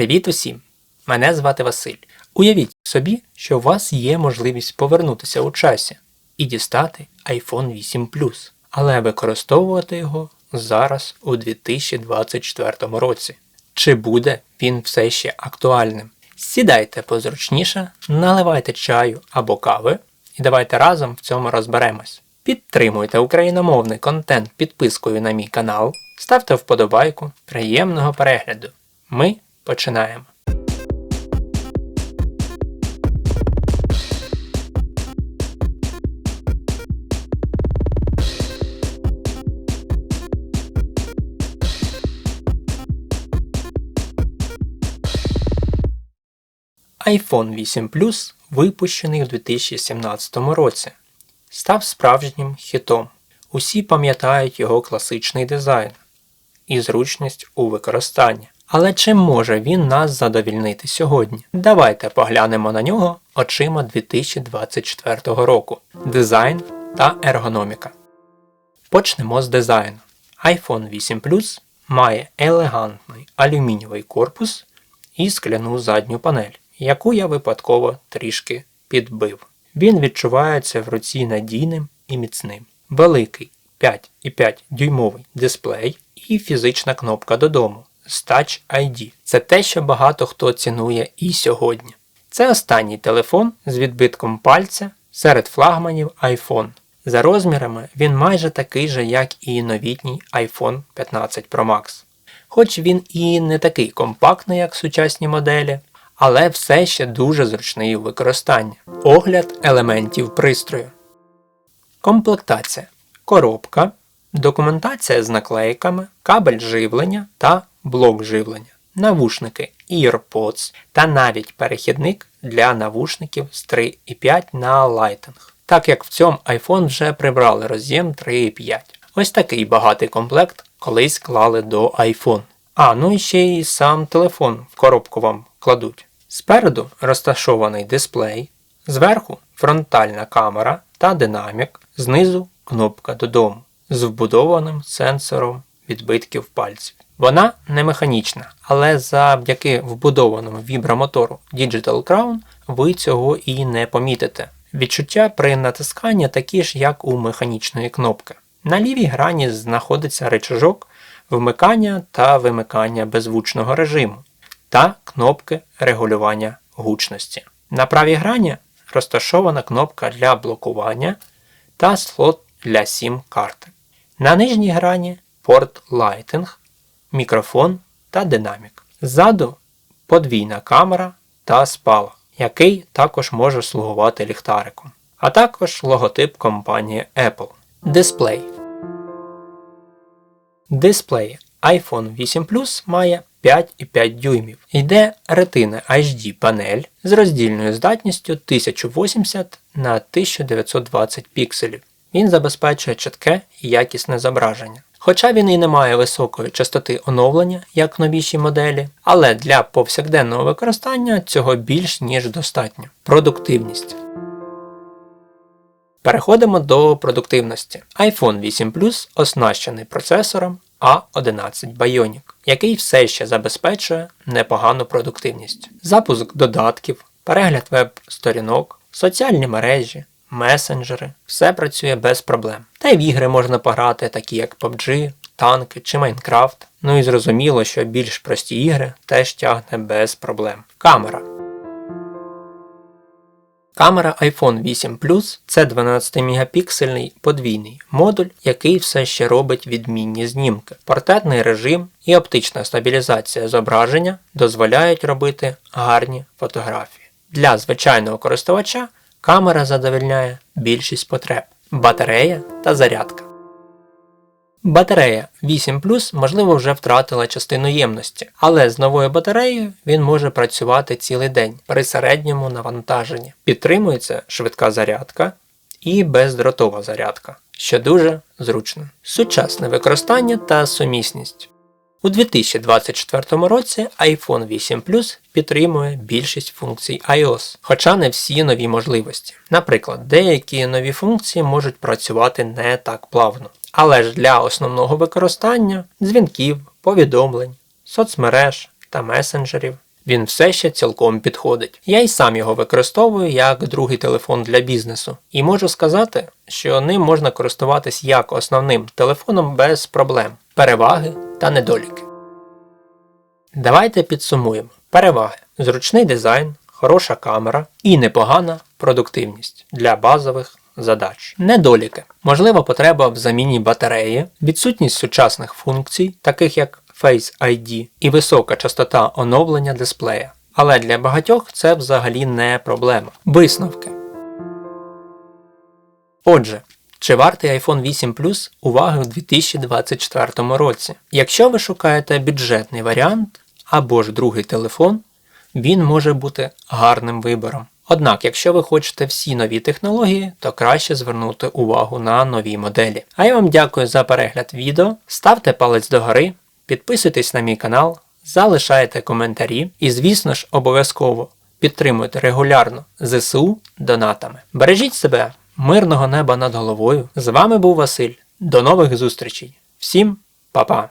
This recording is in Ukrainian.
Привіт усім! Мене звати Василь. Уявіть собі, що у вас є можливість повернутися у часі і дістати iPhone 8 Plus, але використовувати його зараз у 2024 році. Чи буде він все ще актуальним? Сідайте позручніше, наливайте чаю або кави і давайте разом в цьому розберемось. Підтримуйте україномовний контент підпискою на мій канал, ставте вподобайку, приємного перегляду. Ми починаємо. iPhone 8 Plus, випущений у 2017 році, став справжнім хітом. Усі пам'ятають його класичний дизайн і зручність у використанні. Але чим може він нас задовільнити сьогодні? Давайте поглянемо на нього очима 2024 року. Дизайн та ергономіка. Почнемо з дизайну. iPhone 8 Plus має елегантний алюмінієвий корпус і скляну задню панель, яку я випадково трішки підбив. Він відчувається в руці надійним і міцним. Великий 5,5 дюймовий дисплей і фізична кнопка додому з Touch ID. Це те, що багато хто цінує і сьогодні. Це останній телефон з відбитком пальця серед флагманів iPhone. За розмірами він майже такий же, як і новітній iPhone 15 Pro Max. Хоч він і не такий компактний, як сучасні моделі, але все ще дуже зручний у використанні. Огляд елементів пристрою. Комплектація. Коробка, документація з наклейками, кабель живлення та блок живлення, навушники EarPods та навіть перехідник для навушників з 3.5 на Lightning. Так як в цьому iPhone вже прибрали роз'єм 3.5. Ось такий багатий комплект колись клали до iPhone. А, ну і ще й сам телефон в коробку вам кладуть. Спереду розташований дисплей, зверху фронтальна камера та динамік, знизу кнопка додому з вбудованим сенсором відбитків пальців. Вона не механічна, але завдяки вбудованому вібромотору Digital Crown ви цього і не помітите. Відчуття при натисканні такі ж, як у механічної кнопки. На лівій грані знаходиться речажок вмикання та вимикання беззвучного режиму та кнопки регулювання гучності. На правій грані розташована кнопка для блокування та слот для SIM карти. На нижній грані порт Lighting, мікрофон та динамік. Ззаду подвійна камера та спала, який також може слугувати ліхтариком, а також логотип компанії Apple. Дисплей. Дисплей iPhone 8 Plus має 5,5 дюймів. Йде Retina HD панель з роздільною здатністю 1080 на 1920 пікселів. Він забезпечує чітке і якісне зображення. Хоча він і не має високої частоти оновлення, як новіші моделі, але для повсякденного використання цього більш ніж достатньо. Продуктивність. Переходимо до продуктивності. iPhone 8 Plus оснащений процесором A11 Bionic, який все ще забезпечує непогану продуктивність. Запуск додатків, перегляд веб-сторінок, соціальні мережі, месенджери, все працює без проблем. Та й в ігри можна пограти, такі як PUBG, танки чи Майнкрафт. Ну і зрозуміло, що більш прості ігри теж тягне без проблем. Камера. Камера iPhone 8 Plus це 12-мегапіксельний подвійний модуль, який все ще робить відмінні знімки. Портретний режим і оптична стабілізація зображення дозволяють робити гарні фотографії. Для звичайного користувача камера задовольняє більшість потреб, батарея та зарядка. Батарея 8 можливо вже втратила частину ємності, але з новою батареєю він може працювати цілий день при середньому навантаженні. Підтримується швидка зарядка і бездротова зарядка, що дуже зручно. Сучасне використання та сумісність. У 2024 році iPhone 8 Plus підтримує більшість функцій iOS, хоча не всі нові можливості. Наприклад, деякі нові функції можуть працювати не так плавно. Але ж для основного використання дзвінків, повідомлень, соцмереж та месенджерів він все ще цілком підходить. Я й сам його використовую як другий телефон для бізнесу, і можу сказати, що ним можна користуватись як основним телефоном без проблем, переваги та недоліки. Давайте підсумуємо. Переваги: зручний дизайн, хороша камера і непогана продуктивність для базових задач. Недоліки. Можлива потреба в заміні батареї, відсутність сучасних функцій, таких як Face ID, і висока частота оновлення дисплея. Але для багатьох це взагалі не проблема. Висновки. Отже, чи вартий iPhone 8 Plus уваги в 2024 році? Якщо ви шукаєте бюджетний варіант або ж другий телефон, він може бути гарним вибором. Однак, якщо ви хочете всі нові технології, то краще звернути увагу на нові моделі. А я вам дякую за перегляд відео, ставте палець догори, підписуйтесь на мій канал, залишайте коментарі і, звісно ж, обов'язково підтримуйте регулярно ЗСУ донатами. Бережіть себе, мирного неба над головою. З вами був Василь. До нових зустрічей. Всім па-па!